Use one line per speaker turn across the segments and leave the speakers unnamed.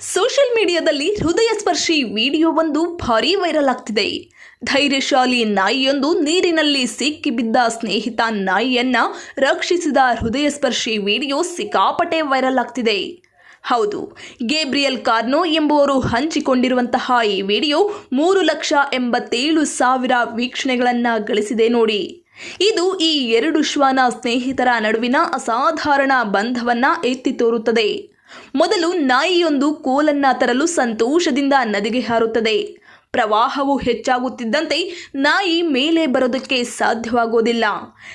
Social ಮೀಡಿಯಾದಲ್ಲಿ ಹೃದಯ ಸ್ಪರ್ಶಿ ವಿಡಿಯೋವೊಂದು ಭಾರಿ ವೈರಲ್ ಆಗ್ತಿದೆ. ಧೈರ್ಯಶಾಲಿ ನಾಯಿಯೊಂದು ನೀರಿನಲ್ಲಿ ಸಿಕ್ಕಿಬಿದ್ದ ಸ್ನೇಹಿತ ನಾಯಿಯನ್ನ ರಕ್ಷಿಸಿದ ಹೃದಯ ಸ್ಪರ್ಶಿ ವಿಡಿಯೋ ಸಿಕ್ಕಾಪಟೆ ವೈರಲ್ ಆಗ್ತಿದೆ. ಹೌದು, ಗೇಬ್ರಿಯಲ್ ಕಾರ್ನೋ ಎಂಬುವರು ಹಂಚಿಕೊಂಡಿರುವಂತಹ ಈ ವಿಡಿಯೋ ಮೂರು ಲಕ್ಷ ಎಂಬತ್ತೇಳು ಸಾವಿರ ವೀಕ್ಷಣೆಗಳನ್ನು ಗಳಿಸಿದೆ ನೋಡಿ. ಇದು ಈ ಎರಡು ಶ್ವಾನ ಸ್ನೇಹಿತರ ನಡುವಿನ ಅಸಾಧಾರಣ ಬಂಧವನ್ನ ಎತ್ತಿ ತೋರುತ್ತದೆ. ಮೊದಲು ನಾಯಿಯೊಂದು ಕೋಲನ್ನ ತರಲು ಸಂತೋಷದಿಂದ ನದಿಗೆ ಹಾರುತ್ತದೆ. ಪ್ರವಾಹವು ಹೆಚ್ಚಾಗುತ್ತಿದ್ದಂತೆ ನಾಯಿ ಮೇಲೆ ಬರೋದಕ್ಕೆ ಸಾಧ್ಯವಾಗೋದಿಲ್ಲ.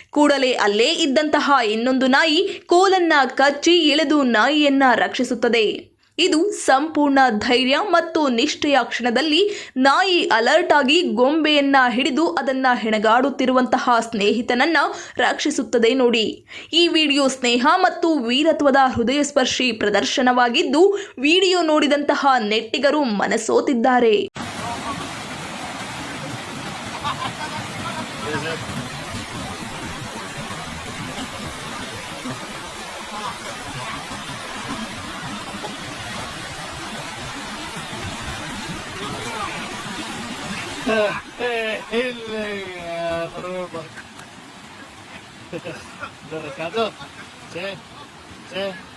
ಕೂಡಲೇ ಅಲ್ಲೇ ಇದ್ದಂತಹ ಇನ್ನೊಂದು ನಾಯಿ ಕೋಲನ್ನ ಕಚ್ಚಿ ಎಳೆದು ನಾಯಿಯನ್ನ ರಕ್ಷಿಸುತ್ತದೆ. ಇದು ಸಂಪೂರ್ಣ ಧೈರ್ಯ ಮತ್ತು ನಿಷ್ಠೆಯ ಕ್ಷಣದಲ್ಲಿ ನಾಯಿ ಅಲರ್ಟ್ ಆಗಿ ಗೊಂಬೆಯನ್ನ ಹಿಡಿದು ಅದನ್ನ ಹೆಣಗಾಡುತ್ತಿರುವಂತಹ ಸ್ನೇಹಿತನನ್ನ ರಕ್ಷಿಸುತ್ತದೆ ನೋಡಿ. ಈ ವಿಡಿಯೋ ಸ್ನೇಹ ಮತ್ತು ವೀರತ್ವದ ಹೃದಯ ಸ್ಪರ್ಶಿ ಪ್ರದರ್ಶನವಾಗಿದ್ದು, ವಿಡಿಯೋ ನೋಡಿದಂತಹ ನೆಟ್ಟಿಗರು ಮನಸೋತಿದ್ದಾರೆ.
eh, el rumbo. Eh, ¿Lo rescató? Sí, sí.